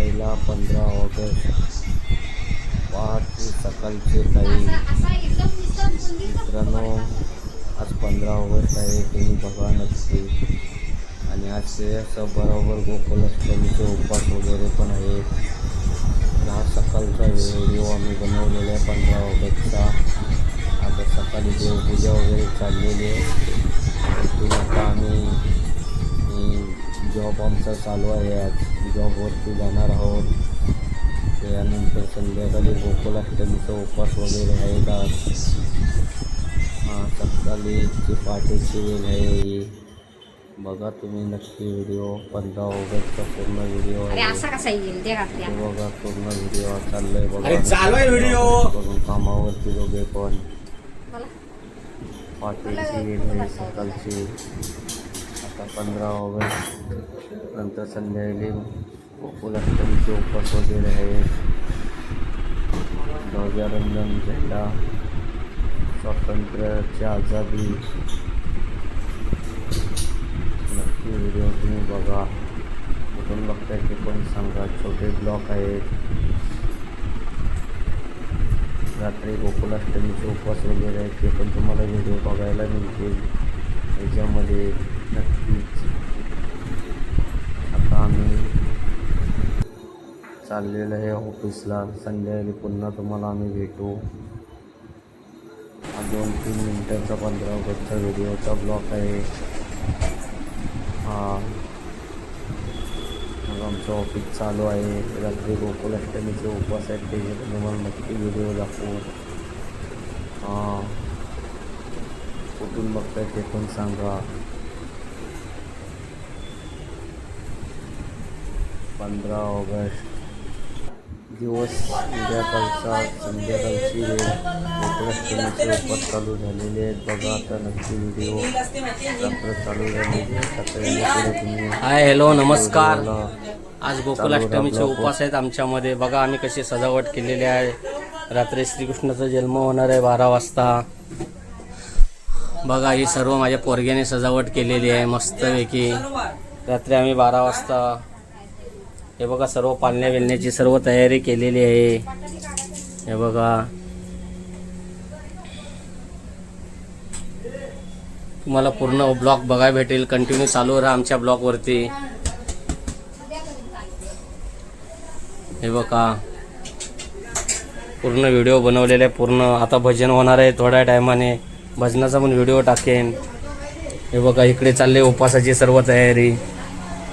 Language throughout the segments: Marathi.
पहिला पंधरा ऑगस्ट पहाटे सकाळचे टाईम मित्रांनो आज पंधरा ऑगस्ट आहे तुम्ही बघा नक्की. आणि आज ते असं बरोबर गोकुलाष्टमीचे उपास वगैरे पण आहेत. हा सकाळचा व्हिडिओ आम्ही बनवलेला आहे पंधरा ऑगस्टचा. आता सकाळी देवपूजा वगैरे चाललेली आहे. आता आम्ही जॉब आमचा चालू आहे आज. जॉबवरती जाणार आहोत. त्यानंतर संध्याकाळी गोकुलाष्टमीचा उपवास वगैरे आहेत आज हां सकाळीची पहाटेची वेळ आहे ही. बघा तुम्ही नक्की व्हिडिओ पंधरा ऑगस्टचा पूर्ण व्हिडिओ आहे. बघा पूर्ण व्हिडिओ चाललाय बघा. आहे व्हिडिओ. कामावरती दोघे पण. आहे सकाळची. आता पंधरा ऑगस्ट नंतर संध्याकाळी गोकुलाष्टमीचे उपवास वगैरे आहे ध्वजारोहण झेंडा स्वातंत्र्याची आझादी नक्की व्हिडिओ तुम्ही बघा कुठून बघताय ते पण सांगा छोटे ब्लॉक आहेत रात्री गोकुलाष्टमीचे उपवास वगैरे आहेत ते पण तुम्हाला व्हिडिओ बघायला मिळतील याच्यामध्ये नक्कीच आता आम्ही चाललेलं आहे ऑफिसला. संध्याकाळी पुन्हा तुम्हाला आम्ही भेटू. हा दोन तीन मिनटाचा पंधरा ऑगस्टचा व्हिडिओचा ब्लॉक आहे. हा. मग आमचं ऑफिस चालू आहे. रात्री गोकुलाष्टमीचे उपवास आहेत त्याचे तुम्हाला नक्की व्हिडिओ दाखवू. हां. कुठून बघताय ते पण सांगा. पंधरा ऑगस्ट. दिवस संध्याकाळचा संध्याकाळची वेळ. उपवास चालू झालेले आहेत बघा आता नक्की व्हिडिओ चालू झालेली तुम्ही हाय हॅलो नमस्कार. आज गोकुलाष्टमीचे उपवास आहेत आमच्यामध्ये. बघा आम्ही कशी सजावट केलेली आहे. रात्री श्रीकृष्णाचा जन्म होणार आहे बारा वाजता. बघा ही सर्व माझ्या पोरग्याने सजावट केलेली आहे मस्तपैकी. रात्री आम्ही बारा वाजता हे बघा सर्व पालण्या बिलण्याची सर्व तयारी केलेली आहे. हे बघा. तुम्हाला पूर्ण ब्लॉग बघायला भेटेल. कंटिन्यू चालू राहा आमच्या ब्लॉगवरती हे बघा. पूर्ण व्हिडिओ बनवलेले आहे पूर्ण. आता भजन होणार आहे थोड्या टायमाने. भजनाचा पण व्हिडिओ टाकेन. हे बघा इकडे चालले उपासाची सर्व तयारी.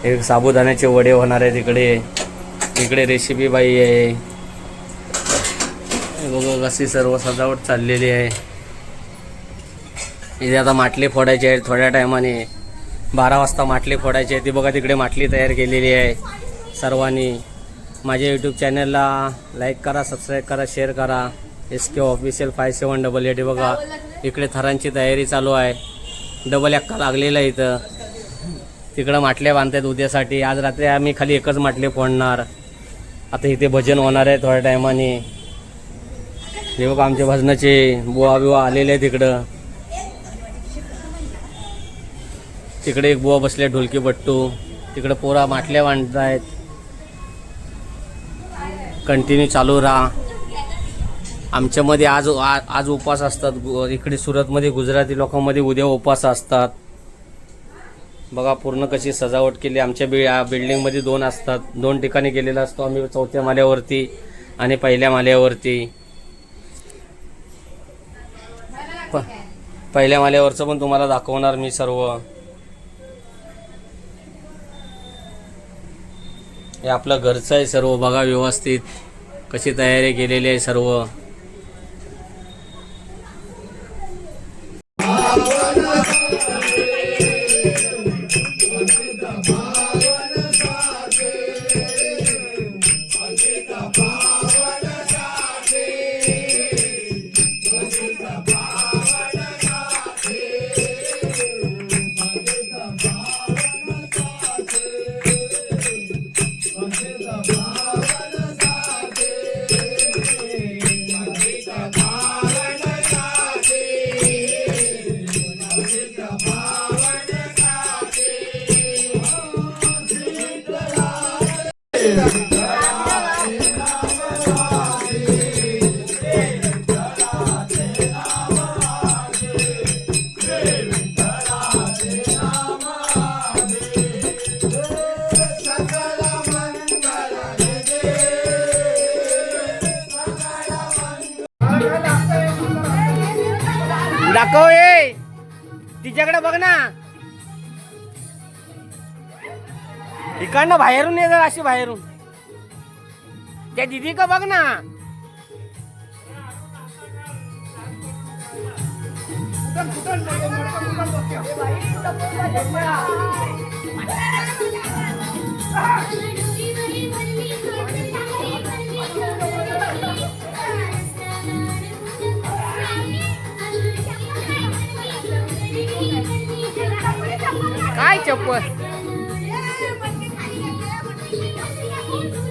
हे साबुदाण्याचे वडे होणार आहेत इकडे इकडे रेसिपी बाई आहे. बघ बघा कशी सर्व सजावट चाललेली आहे. इथे आता माटली फोडायची आहे थोड्या टायमाने. बारा वाजता माटली फोडायची आहे. ती बघा तिकडे माटली तयार केलेली आहे सर्वांनी. माझ्या यूट्यूब चॅनलला लाईक करा सबस्क्राईब करा शेअर करा. S K official five seven double eight बघा इकडे थरांची तयारी चालू आहे. डबल एक्का लागलेला आहे इथं. तिकडं माटल्या बांधतायत उद्यासाठी. आज रात्री आम्ही खाली एकच माटले फोडणार. आता इथे भजन होणार आहे थोड्या टायमाने. हे बघा आमच्या भजनाचे बुवा बिवा आलेले आहे तिकडं तिकडे एक बुवा बसले ढोलकी बट्टू. तिकडं पोरा माटल्या बांधतायत. कंटिन्यू चालू राहा. आमच्यामध्ये आज आज उपवास असतात. इकडे सुरतमध्ये गुजराती लोकांमध्ये उद्या उपवास असतात. बघा पूर्ण कशी सजावट केली. आमच्या बि बिल्डिंगमध्ये दोन असतात. दोन ठिकाणी गेलेला असतो आम्ही चौथ्या माल्यावरती आणि पहिल्या माल्यावरती. प पहिल्या माल्यावरचं पण तुम्हाला दाखवणार मी सर्व. हे आपलं घरचं आहे सर्व. बघा व्यवस्थित कशी तयारी केलेली आहे सर्व. दाखव ए तिच्याकडे बघ ना. इकडनं बाहेरून ये जर अशी बाहेरून. त्या दिदी का बघ ना. काय चप्पल? Thank you.